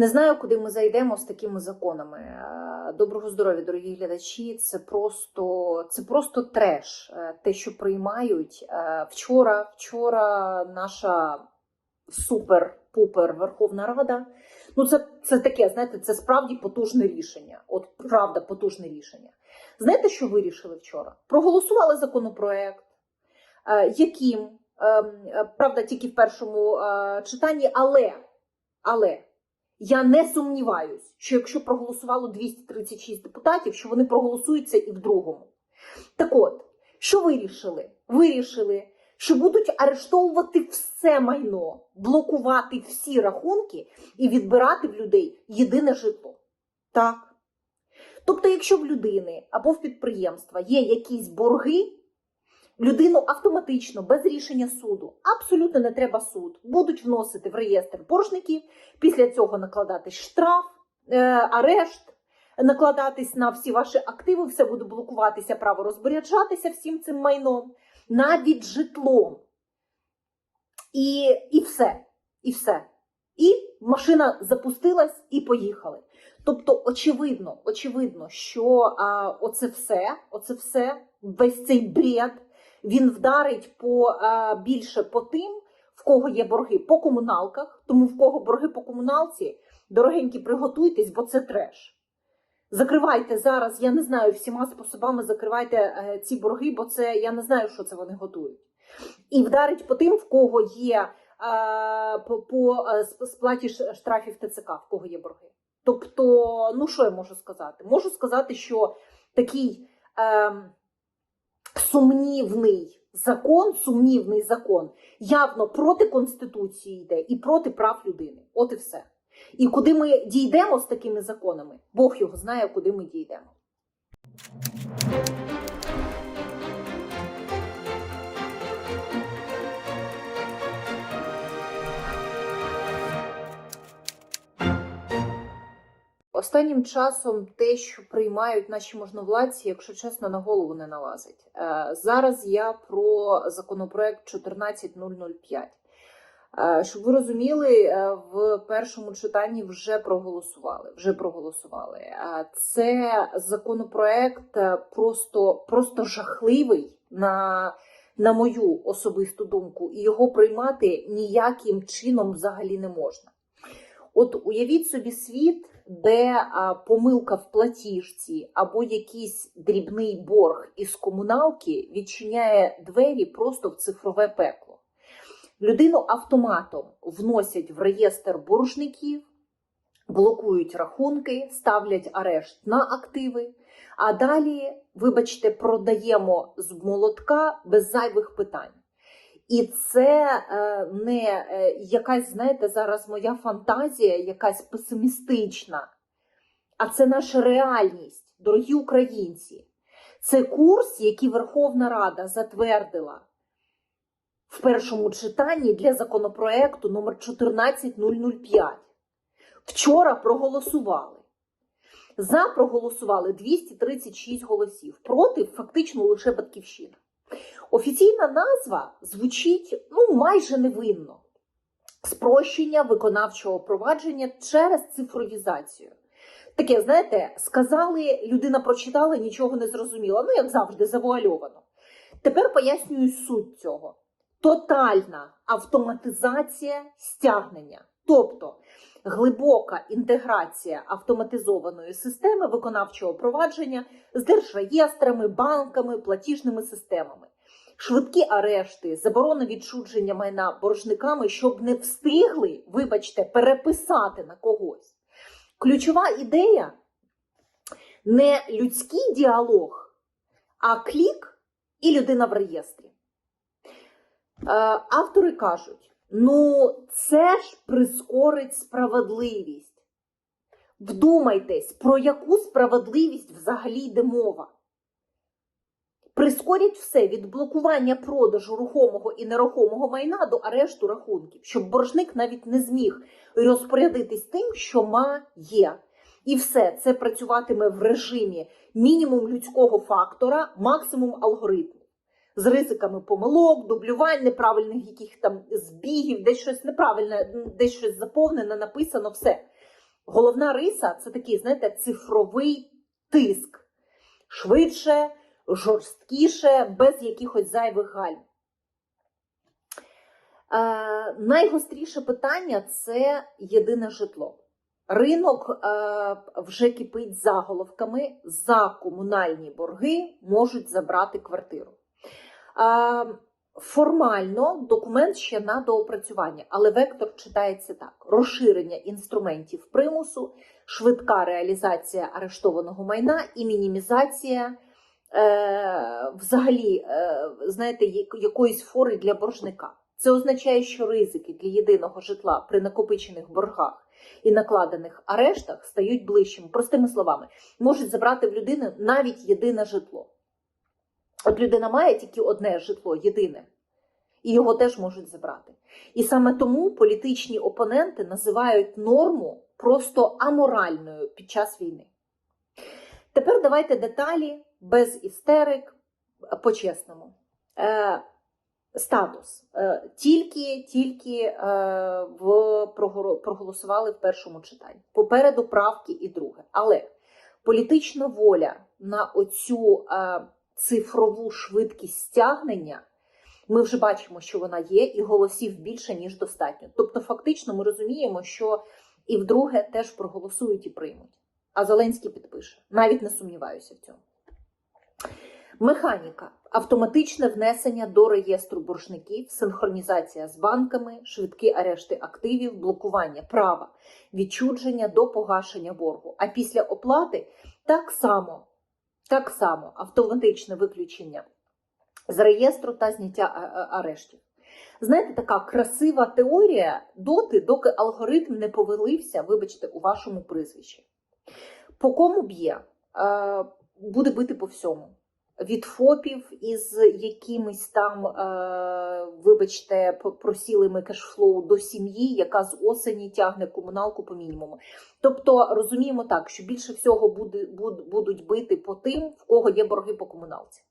Не знаю, куди ми зайдемо з такими законами. Е, Доброго здоров'я, дорогі глядачі. Це просто, це просто треш. е, Те, що приймають. Е, Вчора, вчора наша супер-пупер Верховна Рада. Ну, це, це таке, знаєте, це справді потужне рішення. От правда, потужне рішення. Знаєте, що вирішили вчора? Проголосували законопроект, яким, е, е, правда, тільки в першому читанні, але, але я не сумніваюсь, що якщо проголосувало 236 депутатів, що вони проголосуються і в другому. Так от, що вирішили? Вирішили, що будуть арештовувати все майно, блокувати всі рахунки і відбирати в людей єдине житло. Так. Тобто, якщо в людини або в підприємства є якісь борги, людину автоматично, без рішення суду, абсолютно не треба суд, будуть вносити в реєстр боржників, після цього накладатись штраф, е, арешт, накладатись на всі ваші активи, все буде блокуватися, право розпоряджатися всім цим майном, навіть житлом. І, і все. І все. І машина запустилась і поїхали. Тобто, очевидно, очевидно, що а, оце все, оце все, весь цей бред, він вдарить по більше по тим, в кого є борги по комуналках. Тому в кого борги по комуналці, дорогенькі, приготуйтесь, бо це треш. Закривайте зараз, я не знаю, всіма способами закривайте е, ці борги, бо це я не знаю, що це вони готують. І вдарить по тим, в кого є е, по, по е, сплаті штрафів ТЦК, в кого є борги. Тобто, ну що я можу сказати? Можу сказати, що такий е, сумнівний закон, сумнівний закон явно проти Конституції йде і проти прав людини. От і все. І куди ми дійдемо з такими законами, Бог його знає, куди ми дійдемо. Останнім часом те, що приймають наші можновладці, якщо чесно, на голову не налазить. Е, Зараз я про законопроект 14005. Е, Щоб ви розуміли, е, в першому читанні вже проголосували. Вже проголосували. Це законопроект просто, просто жахливий на, на мою особисту думку, і його приймати ніяким чином взагалі не можна. От уявіть собі світ, де а, помилка в платіжці або якийсь дрібний борг із комуналки відчиняє двері просто в цифрове пекло. Людину автоматом вносять в реєстр боржників, блокують рахунки, ставлять арешт на активи, а далі, вибачте, продаємо з молотка без зайвих питань. І це е, не е, якась, знаєте, зараз моя фантазія, якась песимістична, а це наша реальність, дорогі українці. Це курс, який Верховна Рада затвердила в першому читанні для законопроекту номер 14005. Вчора проголосували. За проголосували 236 голосів, проти фактично лише батьківщина. Офіційна назва звучить ну майже невинно. Спрощення виконавчого провадження через цифровізацію. Таке, знаєте, сказали, людина прочитала, нічого не зрозуміла. Ну, як завжди, завуальовано. Тепер пояснюю суть цього: тотальна автоматизація стягнення. Тобто глибока інтеграція автоматизованої системи виконавчого провадження з держреєстрами, банками, платіжними системами швидкі арешти, заборона відчудження майна боржниками, щоб не встигли, вибачте, переписати на когось. Ключова ідея не людський діалог, а клік і людина в реєстрі. Е, Автори кажуть: ну, це ж прискорить справедливість. Вдумайтесь, про яку справедливість взагалі йде мова. Прискорять все від блокування продажу рухомого і нерухомого майна до арешту рахунків, щоб боржник навіть не зміг розпорядитись тим, що має. І все це працюватиме в режимі мінімум людського фактора, максимум алгоритму. З ризиками помилок, дублювань, неправильних яких там збігів, десь щось неправильне, десь щось заповнене, написано, все. Головна риса це такий, знаєте, цифровий тиск. Швидше, жорсткіше, без якихось зайвих гальм. Е, найгостріше питання це єдине житло. Ринок е, вже кипить заголовками за комунальні борги можуть забрати квартиру. Е, формально документ ще на доопрацювання, але вектор читається так: розширення інструментів примусу, швидка реалізація арештованого майна і мінімізація. Е, взагалі, е, знаєте, якоїсь фори для боржника. Це означає, що ризики для єдиного житла при накопичених боргах і накладених арештах стають ближчими. Простими словами, можуть забрати в людини навіть єдине житло. От людина має тільки одне житло, єдине, і його теж можуть забрати. І саме тому політичні опоненти називають норму просто аморальною під час війни. Тепер давайте деталі без істерик, по-чесному. Е, статус. Е, тільки тільки е, в, проголосували в першому читанні. Попереду правки і друге. Але політична воля на оцю е, цифрову швидкість стягнення. Ми вже бачимо, що вона є, і голосів більше, ніж достатньо. Тобто, фактично, ми розуміємо, що і вдруге теж проголосують і приймуть. А Зеленський підпише. Навіть не сумніваюся в цьому. Механіка. Автоматичне внесення до реєстру боржників, синхронізація з банками, швидкі арешти активів, блокування права, відчудження до погашення боргу. А після оплати так само, так само автоматичне виключення з реєстру та зняття а- а- арештів. Знаєте, така красива теорія доти, доки алгоритм не повелився, вибачте, у вашому прізвищі. По кому б'є? Буде бити по всьому. Від ФОПів із якимись там, е, вибачте, просілими кешфлоу до сім'ї, яка з осені тягне комуналку по мінімуму. Тобто розуміємо так, що більше всього буде, буд- будуть бити по тим, в кого є борги по комуналці.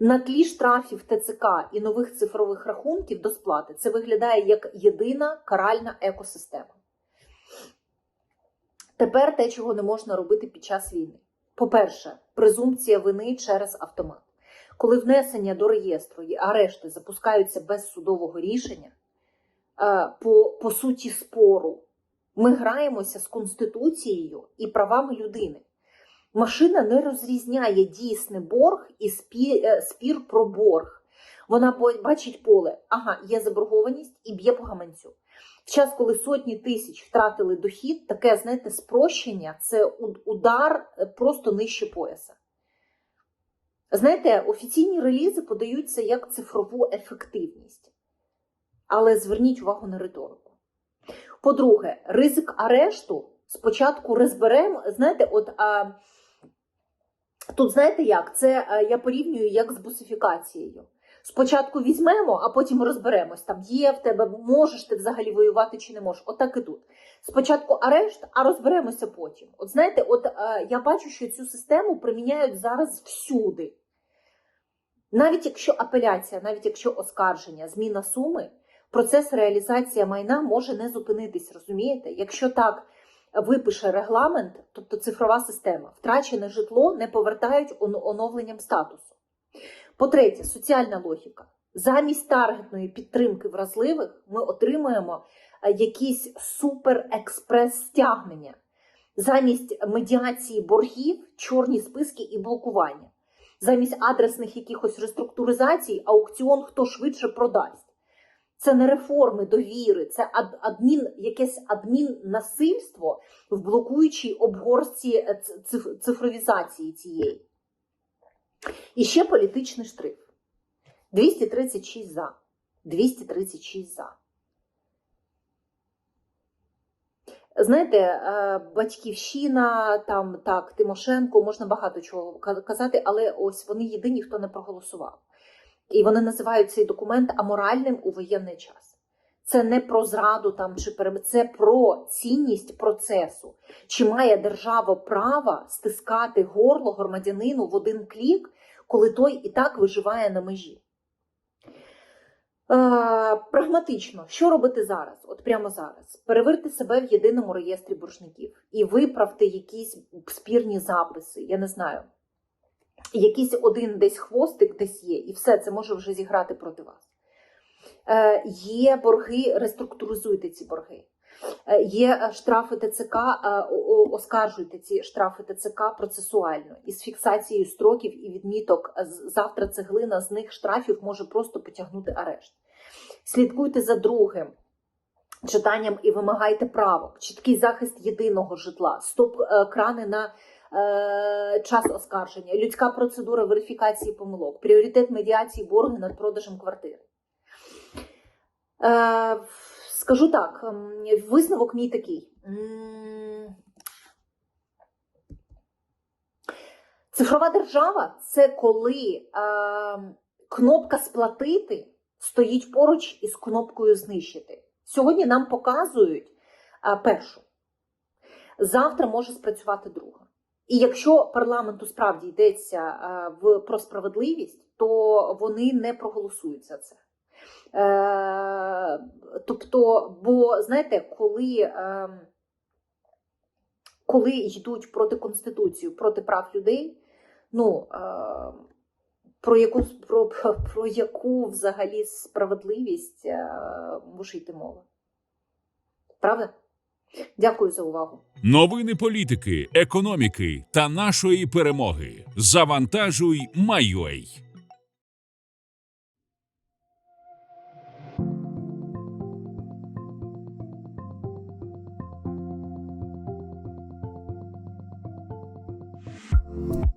На тлі штрафів ТЦК і нових цифрових рахунків до сплати це виглядає як єдина каральна екосистема. Тепер те, чого не можна робити під час війни. По-перше, презумпція вини через автомат. Коли внесення до реєстру і арешти запускаються без судового рішення, е, по, по суті спору, ми граємося з Конституцією і правами людини. Машина не розрізняє дійсний борг і спір, е, спір про борг. Вона бачить поле, ага, є заборгованість і б'є по гаманцю. В час, коли сотні тисяч втратили дохід, таке, знаєте, спрощення це удар е, просто нижче пояса. Знаєте, офіційні релізи подаються як цифрову ефективність. Але зверніть увагу на риторику. По-друге, ризик арешту спочатку розберемо. Знаєте, от а, тут знаєте як? Це я порівнюю як з бусифікацією. Спочатку візьмемо, а потім розберемось. Там є в тебе, можеш ти взагалі воювати чи не можеш. Отак і тут. Спочатку арешт, а розберемося потім. От знаєте, от е, я бачу, що цю систему приміняють зараз всюди. Навіть якщо апеляція, навіть якщо оскарження, зміна суми, процес реалізації майна може не зупинитись, розумієте? Якщо так випише регламент, тобто цифрова система, втрачене житло не повертають оновленням статусу. По-третє, соціальна логіка. Замість таргетної підтримки вразливих ми отримуємо е, якісь супер-експрес-стягнення. Замість медіації боргів, чорні списки і блокування. Замість адресних якихось реструктуризацій, аукціон хто швидше продасть. Це не реформи довіри, це адмін, якесь адміннасильство в блокуючій обгорці е, цифровізації цієї. І ще політичний штрих. 236 за. 236 за. Знаєте, е, батьківщина, там так, Тимошенко, можна багато чого казати, але ось вони єдині, хто не проголосував. І вони називають цей документ аморальним у воєнний час. Це не про зраду там чи пере... це про цінність процесу. Чи має держава право стискати горло громадянину в один клік, коли той і так виживає на межі? Е, прагматично, що робити зараз? От прямо зараз. Перевірте себе в єдиному реєстрі боржників і виправте якісь спірні записи, я не знаю. Якийсь один десь хвостик десь є, і все це може вже зіграти проти вас. Е, є борги, реструктуризуйте ці борги. Е, Є е, штрафи ТЦК, е, оскаржуйте ці штрафи ТЦК процесуально із фіксацією строків і відміток. Завтра цеглина з них штрафів може просто потягнути арешт. Слідкуйте за другим читанням і вимагайте правок. Чіткий захист єдиного житла, стоп крани на е, час оскарження, людська процедура верифікації помилок, пріоритет медіації борги над продажем квартири. Е, скажу так, ем, висновок мій такий. Цифрова держава це коли е, кнопка сплатити стоїть поруч із кнопкою знищити. Сьогодні нам показують е, першу. Завтра може спрацювати друга. І якщо парламенту справді йдеться е, в, про справедливість, то вони не проголосують за це. Е, тобто, бо знаєте, коли, е, коли йдуть проти Конституції, проти прав людей, ну е, про яку про, про яку взагалі справедливість е, може йти мова? Правда? Дякую за увагу. Новини політики, економіки та нашої перемоги. Завантажуй, Майой. you